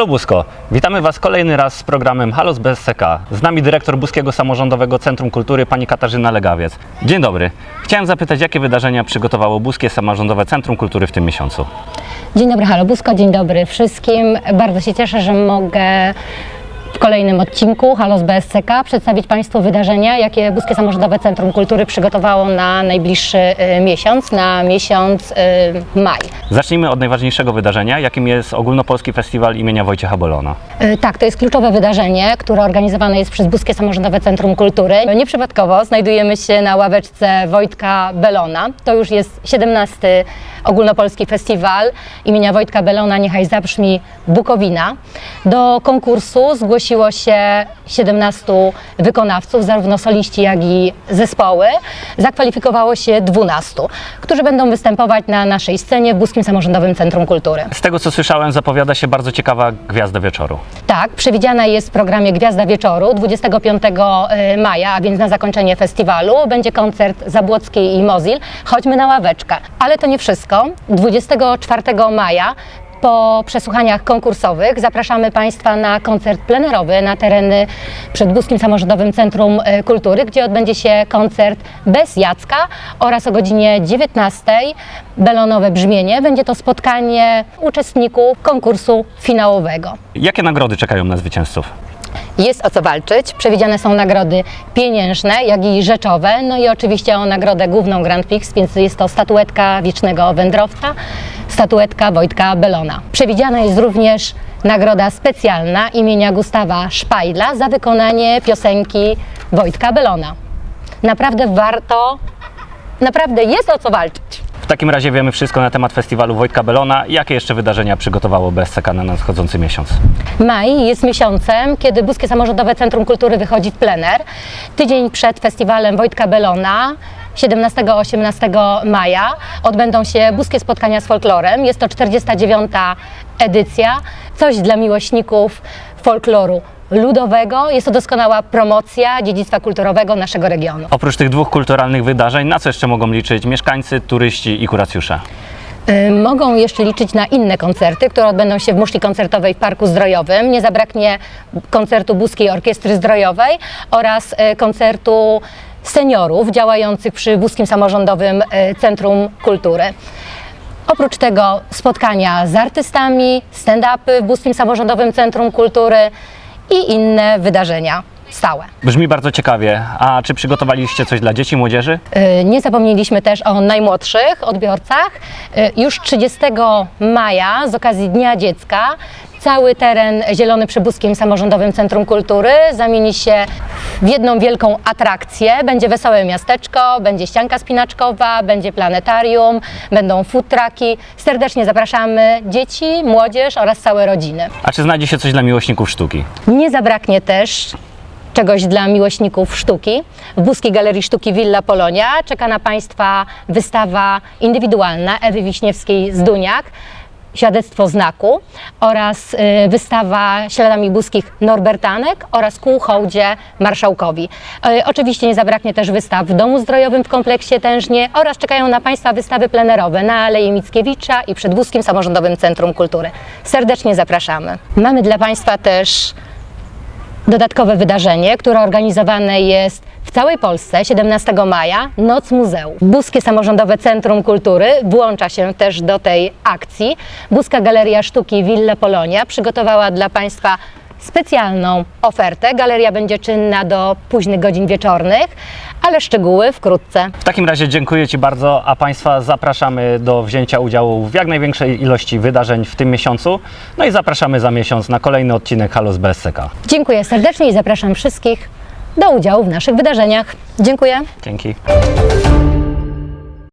Halo Busko, witamy Was kolejny raz z programem Halo z BSCK. Z nami dyrektor Buskiego Samorządowego Centrum Kultury pani Katarzyna Legawiec. Dzień dobry. Chciałem zapytać, jakie wydarzenia przygotowało Buskie Samorządowe Centrum Kultury w tym miesiącu? Dzień dobry, halo Busko, dzień dobry wszystkim. Bardzo się cieszę, że mogę w kolejnym odcinku Halo z BSCK przedstawić Państwu wydarzenia, jakie Buskie Samorządowe Centrum Kultury przygotowało na najbliższy y, miesiąc, na miesiąc y, maj. Zacznijmy od najważniejszego wydarzenia, jakim jest Ogólnopolski Festiwal imienia Wojciecha Bolona. Y, Tak, to jest kluczowe wydarzenie, które organizowane jest przez Buskie Samorządowe Centrum Kultury. Nieprzypadkowo znajdujemy się na ławeczce Wojtka Belona. To już jest 17 Ogólnopolski Festiwal imienia Wojtka Belona Niechaj zabrzmi Bukowina. Do konkursu zgłosiło się 17 wykonawców, zarówno soliści, jak i zespoły. Zakwalifikowało się 12, którzy będą występować na naszej scenie w Buskim Samorządowym Centrum Kultury. Z tego co słyszałem, zapowiada się bardzo ciekawa gwiazda wieczoru. Tak, przewidziana jest w programie Gwiazda Wieczoru 25 maja, a więc na zakończenie festiwalu będzie koncert Zabłockiej i Mozil. Chodźmy na ławeczkę. Ale to nie wszystko. 24 maja po przesłuchaniach konkursowych zapraszamy Państwa na koncert plenerowy na tereny przed Buskim Samorządowym Centrum e, Kultury, gdzie odbędzie się koncert bez Jacka oraz o godzinie 19 belonowe brzmienie. Będzie to spotkanie uczestników konkursu finałowego. Jakie nagrody czekają na zwycięzców? Jest o co walczyć. Przewidziane są nagrody pieniężne, jak i rzeczowe. No i oczywiście o nagrodę główną Grand Prix, więc jest to statuetka wiecznego wędrowca, statuetka Wojtka Belona. Przewidziana jest również nagroda specjalna imienia Gustawa Szpajdla za wykonanie piosenki Wojtka Belona. Naprawdę warto, naprawdę jest o co walczyć. W takim razie wiemy wszystko na temat festiwalu Wojtka Belona. Jakie jeszcze wydarzenia przygotowało BSCK na nadchodzący miesiąc? Maj jest miesiącem, kiedy Buskie Samorządowe Centrum Kultury wychodzi w plener. Tydzień przed festiwalem Wojtka Belona, 17-18 maja, odbędą się buskie spotkania z folklorem. Jest to 49. edycja, coś dla miłośników folkloru ludowego. Jest to doskonała promocja dziedzictwa kulturowego naszego regionu. Oprócz tych dwóch kulturalnych wydarzeń, na co jeszcze mogą liczyć mieszkańcy, turyści i kuracjusze? Y, Mogą jeszcze liczyć na inne koncerty, które odbędą się w muszli koncertowej w Parku Zdrojowym. Nie zabraknie koncertu Buskiej Orkiestry Zdrojowej oraz y, koncertu seniorów działających przy Buskim Samorządowym y, Centrum Kultury. Oprócz tego spotkania z artystami, stand-upy w Buskim Samorządowym Centrum Kultury i inne wydarzenia stałe. Brzmi bardzo ciekawie. A czy przygotowaliście coś dla dzieci, młodzieży? Y, Nie zapomnieliśmy też o najmłodszych odbiorcach. Y, Już 30 maja z okazji Dnia Dziecka cały teren zielony przy Buskim Samorządowym Centrum Kultury zamieni się w jedną wielką atrakcję. Będzie wesołe miasteczko, będzie ścianka spinaczkowa, będzie planetarium, będą food trucki. Serdecznie zapraszamy dzieci, młodzież oraz całe rodziny. A czy znajdzie się coś dla miłośników sztuki? Nie zabraknie też czegoś dla miłośników sztuki. W Buskiej Galerii Sztuki Villa Polonia czeka na Państwa wystawa indywidualna Ewy Wiśniewskiej z Duniak, Świadectwo znaku oraz y, wystawa śladami buskich Norbertanek oraz ku hołdzie marszałkowi. Y, oczywiście nie zabraknie też wystaw w Domu Zdrojowym w kompleksie Tężnie oraz czekają na Państwa wystawy plenerowe na Alei Mickiewicza i przed Buskim Samorządowym Centrum Kultury. Serdecznie zapraszamy. Mamy dla Państwa też dodatkowe wydarzenie, które organizowane jest w całej Polsce 17 maja, Noc Muzeum. Buskie Samorządowe Centrum Kultury włącza się też do tej akcji. Buska Galeria Sztuki Villa Polonia przygotowała dla Państwa specjalną ofertę. Galeria będzie czynna do późnych godzin wieczornych, ale szczegóły wkrótce. W takim razie dziękuję Ci bardzo, a Państwa zapraszamy do wzięcia udziału w jak największej ilości wydarzeń w tym miesiącu. No i zapraszamy za miesiąc na kolejny odcinek Halo z BSCK. Dziękuję serdecznie i zapraszam wszystkich do udziału w naszych wydarzeniach. Dziękuję. Dzięki.